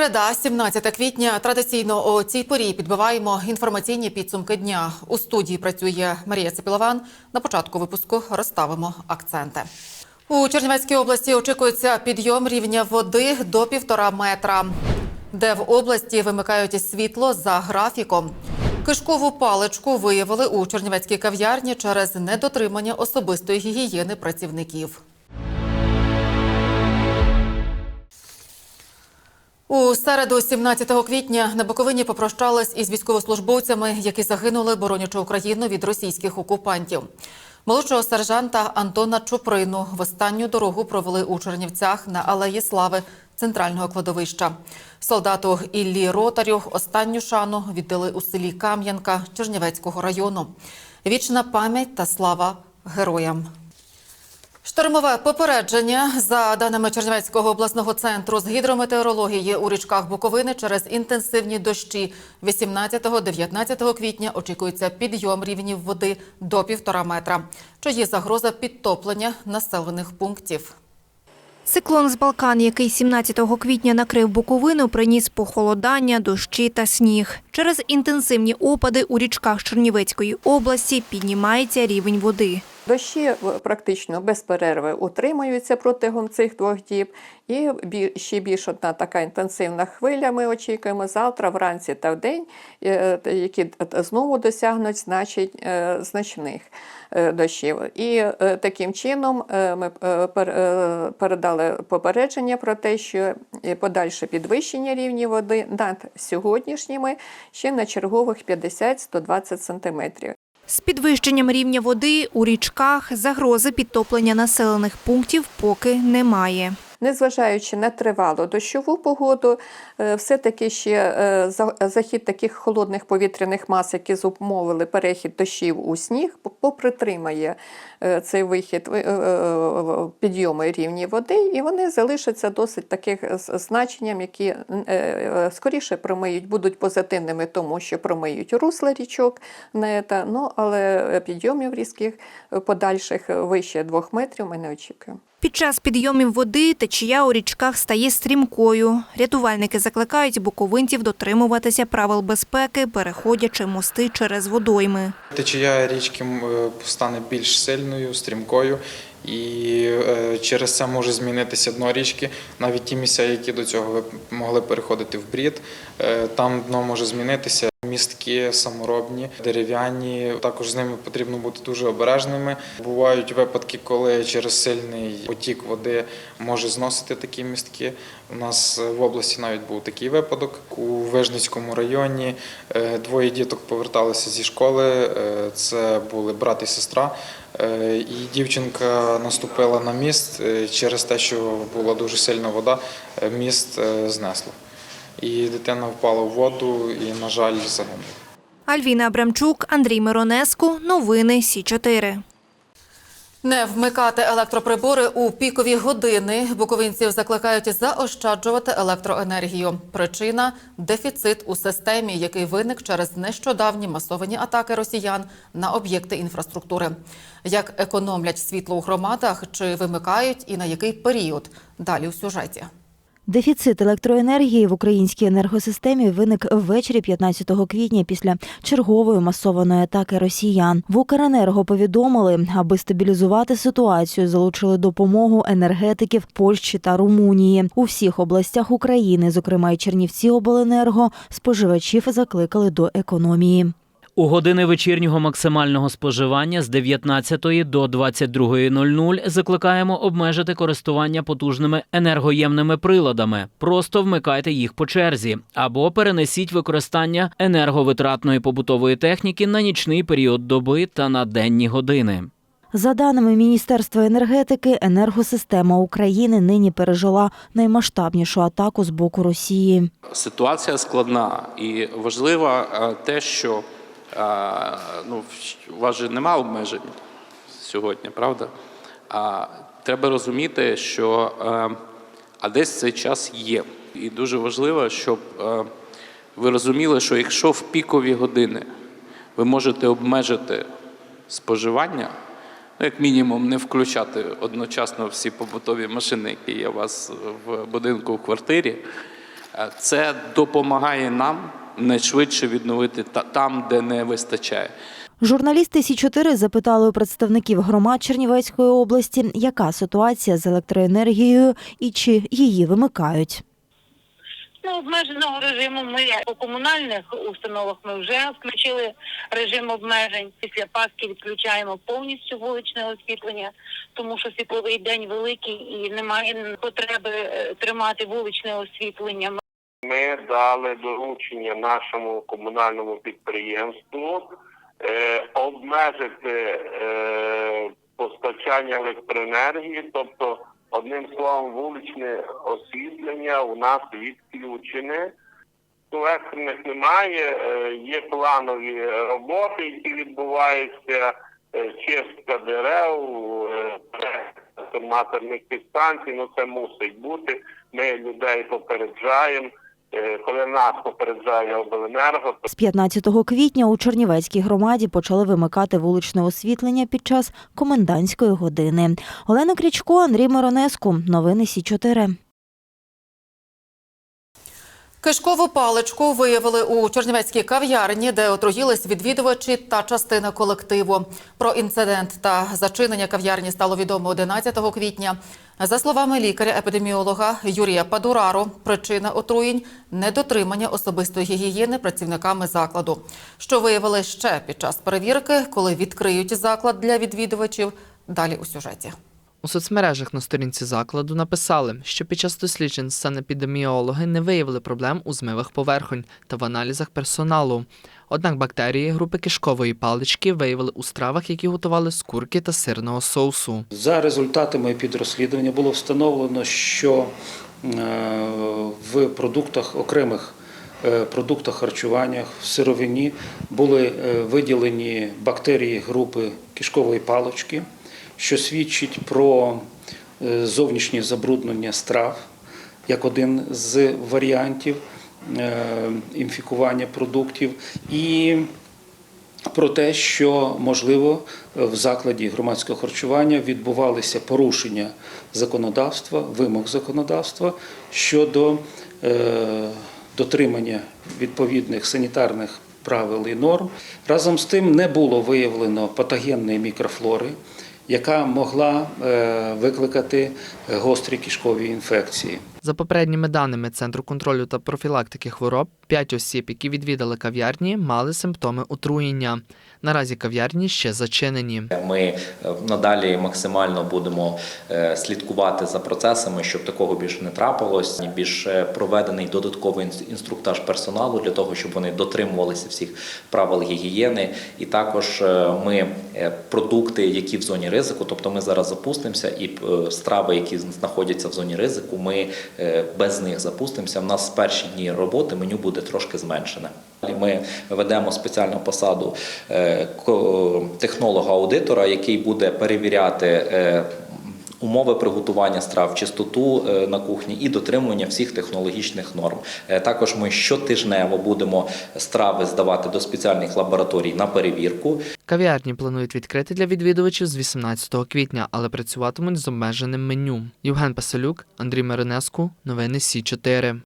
Середа, 17 квітня. Традиційно о цій порі підбиваємо інформаційні підсумки дня. У студії працює Марія Цепілован. На початку випуску розставимо акценти. У Чернівецькій області очікується підйом рівня води до півтора метра, де в області вимикають світло за графіком. Кишкову паличку виявили у Чернівецькій кав'ярні через недотримання особистої гігієни працівників. У середу, 17 квітня, на Буковині попрощались із військовослужбовцями, які загинули, боронячи Україну від російських окупантів. Молодшого сержанта Антона Чуприну в останню дорогу провели у Чернівцях на Алеї Слави центрального кладовища. Солдату Іллі Ротарю останню шану віддали у селі Кам'янка Чернівецького району. Вічна пам'ять та слава героям. Штормове попередження за даними Чернівецького обласного центру з гідрометеорології у річках Буковини через інтенсивні дощі 18-19 квітня очікується підйом рівнів води до півтора метра. Чи є загроза підтоплення населених пунктів? Циклон з Балкан, який 17 квітня накрив Буковину, приніс похолодання, дощі та сніг. Через інтенсивні опади у річках Чернівецької області піднімається рівень води. Дощі е, практично без перерви утримуються протягом цих двох діб. І ще більш одна така інтенсивна хвиля ми очікуємо завтра, вранці та вдень, е, які знову досягнуть значить, е, значних е, дощів. І е, таким чином е, ми е, пер- е, передали попередження про те, що е, подальше підвищення рівня води над сьогоднішніми ще на чергових 50-120 сантиметрів. З підвищенням рівня води у річках загрози підтоплення населених пунктів поки немає. Незважаючи на тривалу дощову погоду, е, все-таки ще е, захід таких холодних повітряних мас, які зумовили перехід дощів у сніг, попритримає е, цей вихід підйоми рівні води, і вони залишаться досить таких значенням, які скоріше промиють, будуть позитивними, тому що промиють русла річок, ну, але підйомів різких подальших вище двох метрів ми не очікуємо. Під час підйомів води течія у річках стає стрімкою. Рятувальники закликають буковинців дотримуватися правил безпеки, переходячи мости через водойми. Течія річки е, стане більш сильною, стрімкою, і е, через це може змінитися дно річки. Навіть ті місця, які до цього могли переходити в брід, е, там дно може змінитися. Містки саморобні, дерев'яні. Також з ними потрібно бути дуже обережними. Бувають випадки, коли через сильний потік води може зносити такі містки. У нас в області навіть був такий випадок. У Вижницькому районі е, двоє діток поверталися зі школи. Е, Це були брат і сестра. Е, І дівчинка наступила на міст через те, що була дуже сильна вода. Міст знесло. І дитина впала в воду і, на жаль, загинула. Альвіна Абрамчук, Андрій Миронеску. Новини Сі 4 Не вмикати електроприбори у пікові години. Буковинців закликають заощаджувати електроенергію. Причина дефіцит у системі, який виник через нещодавні масовані атаки росіян на об'єкти інфраструктури. Як економлять світло у громадах, чи вимикають і на який період? Далі у сюжеті. Дефіцит електроенергії в українській енергосистемі виник ввечері 15 квітня після чергової масованої атаки росіян. В Укренерго повідомили, аби стабілізувати ситуацію, залучили допомогу енергетиків Польщі та Румунії. У всіх областях України, зокрема й Чернівці обленерго, споживачів закликали до економії. У години вечірнього максимального споживання з 19 до 22.00 закликаємо обмежити користування потужними енергоємними приладами. Просто вмикайте їх по черзі або перенесіть використання енерговитратної побутової техніки на нічний період доби та на денні години. За даними Міністерства енергетики, енергосистема України нині пережила наймасштабнішу атаку з боку Росії. Ситуація складна і важливо е, те, що е, ну, у вас же нема обмежень сьогодні, правда? А треба розуміти, що е, а десь цей час є. І дуже важливо, щоб е, ви розуміли, що якщо в пікові години ви можете обмежити споживання, ну, як мінімум, не включати одночасно всі побутові машини, які є у вас в будинку в квартирі, Е, Це допомагає нам найшвидше відновити та- там, де не вистачає. Журналісти Сі 4 запитали у представників громад Чернівецької області, яка ситуація з електроенергією і чи її вимикають. Ну, обмеженого режиму ми по комунальних установах ми вже включили режим обмежень. Після Пасхи відключаємо повністю вуличне освітлення, тому що світловий день великий і немає потреби е, тримати вуличне освітлення. Ми дали доручення нашому комунальному підприємству е, обмежити е, постачання електроенергії, тобто, одним словом, вуличне освітлення у нас відключене. Ну, немає, е, є планові роботи, які відбуваються, е, чистка дерев, е, підстанцій, ну це мусить бути. Ми людей попереджаємо. Е, Коли нас попереджає обленерго, З 15 квітня у Чернівецькій громаді почали вимикати вуличне освітлення під час комендантської години. Олена Крічко, Андрій Миронеску. Новини Сі 4 Кишкову паличку виявили у Чернівецькій кав'ярні, де отруїлись відвідувачі та частина колективу. Про інцидент та зачинення кав'ярні стало відомо 11 квітня. За словами лікаря-епідеміолога Юрія Падурару, причина отруєнь – недотримання особистої гігієни працівниками закладу. Що виявили ще під час перевірки, коли відкриють заклад для відвідувачів, далі у сюжеті. У соцмережах на сторінці закладу написали, що під час досліджень санепідеміологи не виявили проблем у змивах поверхонь та в аналізах персоналу. Однак бактерії групи кишкової палички виявили у стравах, які готували з курки та сирного соусу. За результатами підрозслідування було встановлено, що е, в продуктах окремих е, продуктах харчування в сировині були е, виділені бактерії групи кишкової палички, що свідчить про е, зовнішнє забруднення страв як один з варіантів е, інфікування продуктів. І про те, що можливо в закладі громадського харчування відбувалися порушення законодавства, вимог законодавства щодо е, дотримання відповідних санітарних правил і норм. Разом з тим не було виявлено патогенної мікрофлори, яка могла е, викликати гострі кишкові інфекції. За попередніми даними Центру контролю та профілактики хвороб, 5 осіб, які відвідали кав'ярні, мали симптоми отруєння. Наразі кав'ярні ще зачинені. Ми е, надалі максимально будемо е, слідкувати за процесами, щоб такого більше не трапилось. Більше проведений додатковий інструктаж персоналу для того, щоб вони дотримувалися всіх правил гігієни. І також е, ми е, продукти, які в зоні ризику, тобто ми зараз запустимося, і е, страви, які знаходяться в зоні ризику, ми е, без них запустимося. У нас з перші дні роботи меню буде трошки зменшене. Ми ведемо спеціальну посаду е, технолога-аудитора, який буде перевіряти е, умови приготування страв, чистоту е, на кухні і дотримування всіх технологічних норм. Е, Також ми щотижнево будемо страви здавати до спеціальних лабораторій на перевірку. Кав'ярні планують відкрити для відвідувачів з 18 квітня, але працюватимуть з обмеженим меню. Євген Пасилюк, Андрій Маринеску, новини Сі 4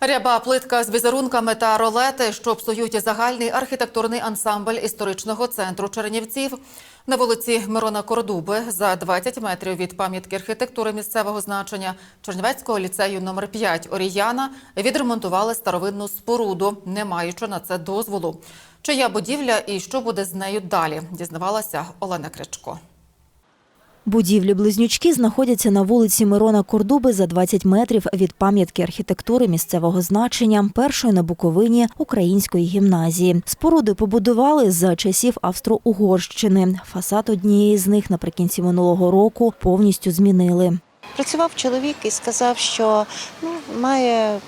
Ряба плитка з візерунками та ролети, що псують загальний архітектурний ансамбль історичного центру Чернівців. На вулиці Мирона Кордуби за 20 метрів від пам'ятки архітектури місцевого значення Чернівецького ліцею номер 5 Оріяна відремонтували старовинну споруду, не маючи на це дозволу. Чия будівля і що буде з нею далі, дізнавалася Олена Кричко. Будівлі-близнючки знаходяться на вулиці Мирона Кордуби за 20 метрів від пам'ятки архітектури місцевого значення першої на Буковині української гімназії. Споруди побудували за часів Австро-Угорщини. Фасад однієї з них наприкінці минулого року повністю змінили. Працював чоловік і сказав, що ну, має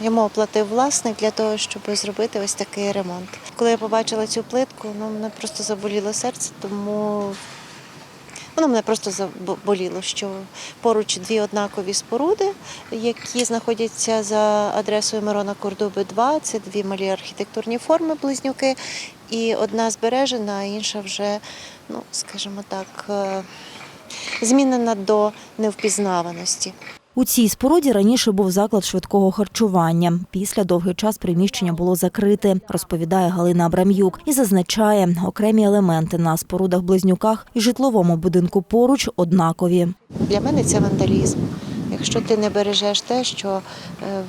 йому оплатив власник для того, щоб зробити ось такий ремонт. Коли я побачила цю плитку, ну мене просто заболіло серце, тому воно мене просто заболіло, що поруч дві однакові споруди, які знаходяться за адресою Мирона Кордуби 2. Це дві малі архітектурні форми близнюки, і одна збережена, а інша вже, ну скажімо так. е, змінена до невпізнаваності. У цій споруді раніше був заклад швидкого харчування. Після довгий час приміщення було закрите, розповідає Галина Абрам'юк і зазначає, окремі елементи на спорудах-близнюках і житловому будинку поруч однакові. Для мене це вандалізм. Якщо ти не бережеш те, що е,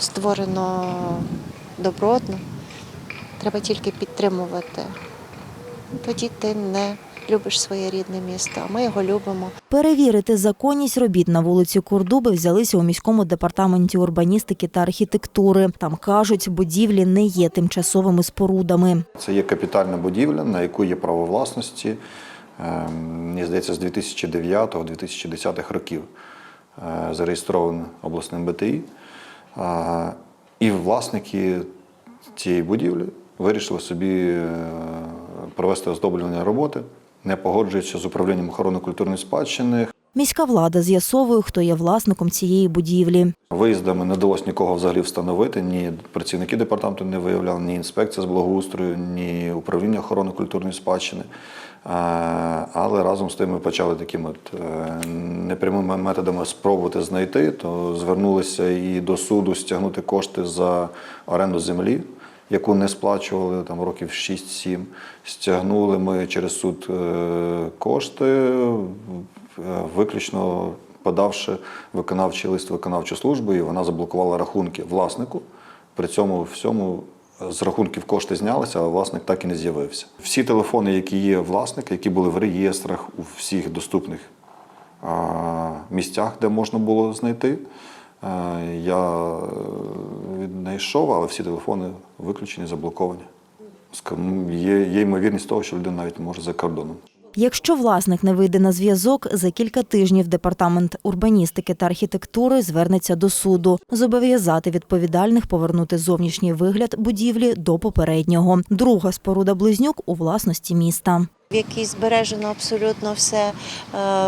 створено добротно, треба тільки підтримувати. Тоді ти не любиш своє рідне місто, а ми його любимо. Перевірити законність робіт на вулиці Курдуби взялися у міському департаменті урбаністики та архітектури. Там кажуть, будівлі не є тимчасовими спорудами. Це є капітальна будівля, на яку є право власності, е, мені здається, з 2009-2010 років е, зареєстрована обласним БТІ. Е, І власники цієї будівлі вирішили собі е, провести оздоблювальні роботи, не погоджуючи з управлінням охорони культурної спадщини. Міська влада з'ясовує, хто є власником цієї будівлі. Виїздами не вдалося нікого взагалі встановити. Ні працівники департаменту не виявляли, ні інспекція з благоустрою, ні управління охорони культурної спадщини. Але разом з тим ми почали такими от е, непрямими методами спробувати знайти, то звернулися і до суду стягнути кошти за оренду землі. Яку не сплачували там років 6-7. Стягнули ми через суд е, кошти, е, виключно подавши виконавчий лист виконавчу службу, і вона заблокувала рахунки власнику. При цьому всьому з рахунків кошти знялися, а власник так і не з'явився. Всі телефони, які є власника, які були в реєстрах у всіх доступних місцях, де можна було знайти. Е, Я е, віднайшов, але всі телефони виключені, заблоковані. Є, є ймовірність того, що людина навіть може за кордоном. Якщо власник не вийде на зв'язок, за кілька тижнів департамент урбаністики та архітектури звернеться до суду, зобов'язати відповідальних повернути зовнішній вигляд будівлі до попереднього. Друга споруда близнюк у власності міста. В якій збережено абсолютно все. Е,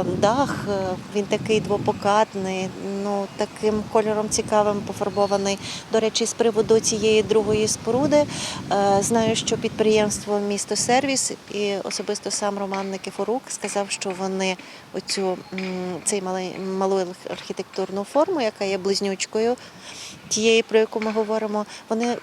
Дах, е, він такий двопокатний, ну таким кольором цікавим пофарбований. До речі, з приводу цієї другої споруди е, знаю, що підприємство Місто Сервіс і особисто сам Роман Никифорук сказав, що вони оцю цей малий малу архітектурну форму, яка є близнючкою, тієї, про яку ми говоримо, вони е,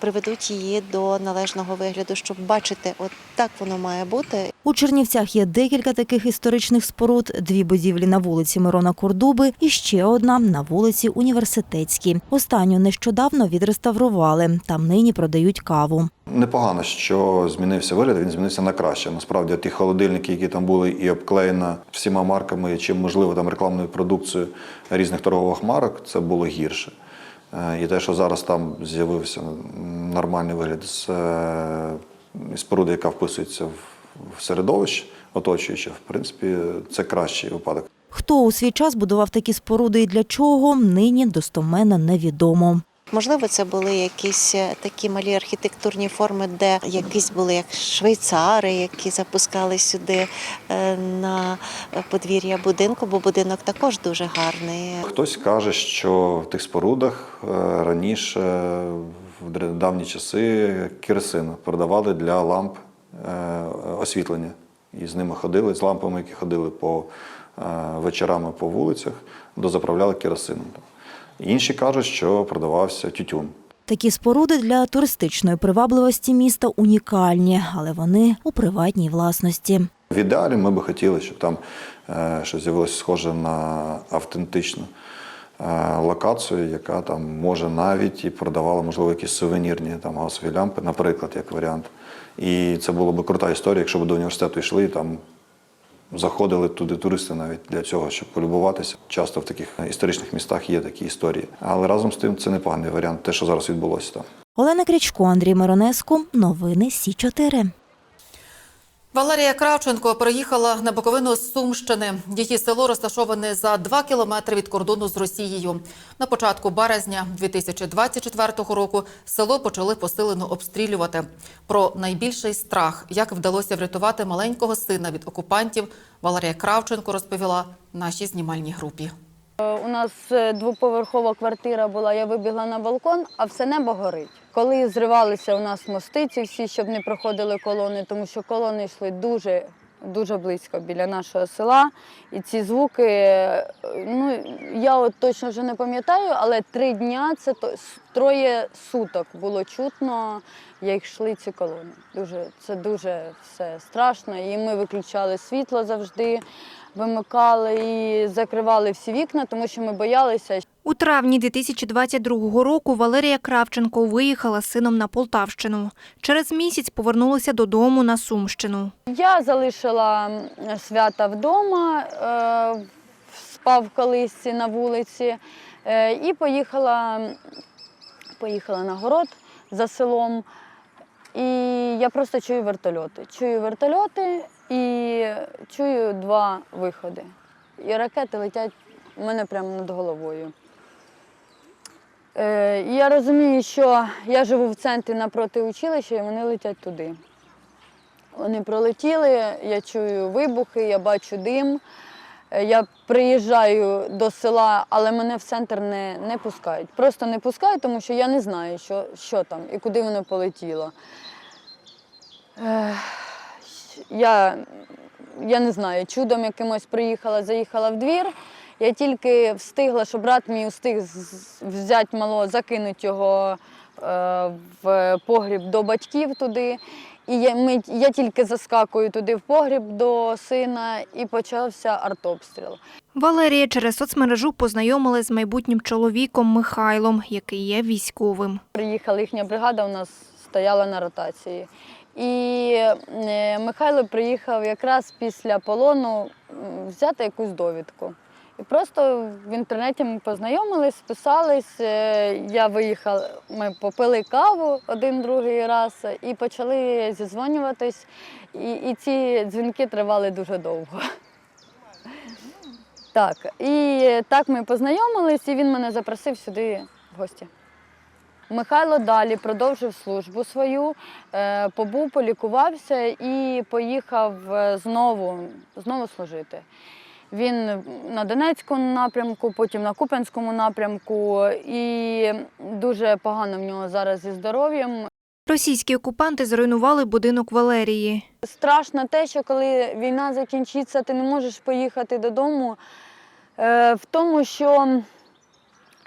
приведуть її до належного вигляду, щоб бачити, от так воно має бути. У Чернівцях є декілька таких історичних споруд: дві будівлі на вулиці Мирона Кордуби і ще одна на вулиці Університетській. Останню нещодавно відреставрували. Там нині продають каву. Непогано, що змінився вигляд, він змінився на краще. Насправді, ті холодильники, які там були, і обклеєна всіма марками, чим можливо там рекламною продукцією різних торгових марок, це було гірше. Е, І те, що зараз там з'явився нормальний вигляд з е, споруди, яка вписується в середовище оточуюче, в принципі, це кращий випадок. Хто у свій час будував такі споруди і для чого, нині достоменно невідомо. Можливо, це були якісь е, такі малі архітектурні форми, де якісь були як швейцари, які запускали сюди е, на подвір'я будинку, бо будинок також дуже гарний. Хтось каже, що в тих спорудах е, раніше, в давні часи, керосин продавали для ламп освітлення. І з ними ходили, з лампами, які ходили по вечорами по вулицях, дозаправляли керосином. Інші кажуть, що продавався тютюн. Такі споруди для туристичної привабливості міста унікальні, але вони у приватній власності. В ідеалі ми би хотіли, щоб там е, щось з'явилося схоже на автентичну е, локацію, яка там може навіть і продавала, можливо, якісь сувенірні там газові лямпи, наприклад, як варіант. І це була б крута історія, якщо б до університету йшли і там заходили туди туристи навіть для цього, щоб полюбуватися. Часто в таких історичних містах є такі історії. Але разом з тим це непоганий варіант, те, що зараз відбулося там. Олена Крічко, Андрій Миронеску. Новини Сі 4 Валерія Кравченко переїхала на Буковину з Сумщини. Її село розташоване за 2 кілометри від кордону з Росією. На початку березня 2024 року село почали посилено обстрілювати. Про найбільший страх, як вдалося врятувати маленького сина від окупантів, Валерія Кравченко розповіла нашій знімальній групі. У нас е, двоповерхова квартира була, я вибігла на балкон, а все небо горить. Коли зривалися у нас мости ці всі, щоб не проходили колони, тому що колони йшли дуже дуже близько біля нашого села. І ці звуки, е, ну я от точно вже не пам'ятаю, але три дня це то троє суток було чутно, як йшли ці колони. Дуже це дуже все страшно. І ми виключали світло завжди, вимикали і закривали всі вікна, тому що ми боялися, У травні 2022 року Валерія Кравченко виїхала з сином на Полтавщину. Через місяць повернулася додому на Сумщину. Я залишила свята вдома, е, спав в колисці на вулиці е, і поїхала, поїхала на город за селом. І я просто чую вертольоти. Чую вертольоти і чую два виходи. І ракети летять у мене прямо над головою. Е, і я розумію, що я живу в центрі напроти училища, і вони летять туди. Вони пролетіли, я чую вибухи, я бачу дим. Е, Я приїжджаю до села, але мене в центр не, не пускають. Просто не пускають, тому що я не знаю, що, що там і куди воно полетіло. Ех, Я, я не знаю, чудом якимось приїхала, заїхала в двір. Я тільки встигла, що брат мій встиг взяти мало, закинути його е, в погріб до батьків туди. І я, ми, я тільки заскакую туди в погріб до сина і почався артобстріл. Валерія через соцмережу познайомилась з майбутнім чоловіком Михайлом, який є військовим. Приїхала їхня бригада, у нас стояла на ротації. І е, Михайло приїхав якраз після полону взяти якусь довідку. І просто в інтернеті ми познайомились, списались. е, Я виїхала, ми попили каву один другий раз і почали зізвонюватись. І, і ці дзвінки тривали дуже довго. Так, і так ми познайомились, і він мене запросив сюди в гості. Михайло далі продовжив службу свою, е, побув, полікувався і поїхав е, знову, знову служити. Він на Донецькому напрямку, потім на Куп'янському напрямку, і дуже погано в нього зараз зі здоров'ям. Російські окупанти зруйнували будинок Валерії. Страшно те, що коли війна закінчиться, ти не можеш поїхати додому, е, в тому, що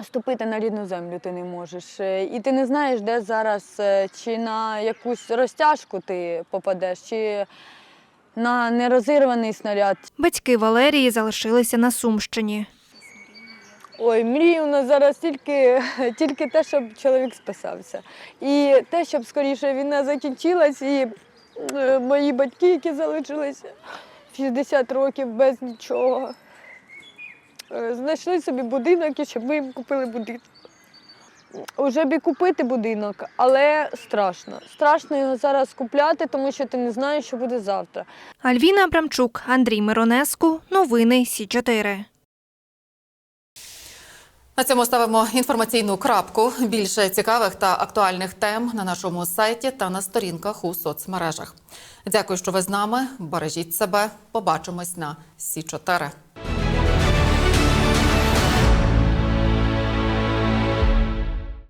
ступити на рідну землю ти не можеш. Е, І ти не знаєш, де зараз, е, чи на якусь розтяжку ти попадеш, чи на нерозірваний снаряд. Батьки Валерії залишилися на Сумщині. Ой, мрію у нас зараз тільки, тільки те, щоб чоловік списався. І те, щоб скоріше війна закінчилась, і е, мої батьки, які залишилися в 60 років без нічого, знайшли собі будинок і щоб ми їм купили будинок. Уже б і купити будинок, але страшно. Страшно його зараз купляти, тому що ти не знаєш, що буде завтра. Альвіна Абрамчук, Андрій Миронеску. Новини Сі 4 На цьому ставимо інформаційну крапку. Більше цікавих та актуальних тем на нашому сайті та на сторінках у соцмережах. Дякую, що ви з нами. Бережіть себе. Побачимось на Сі 4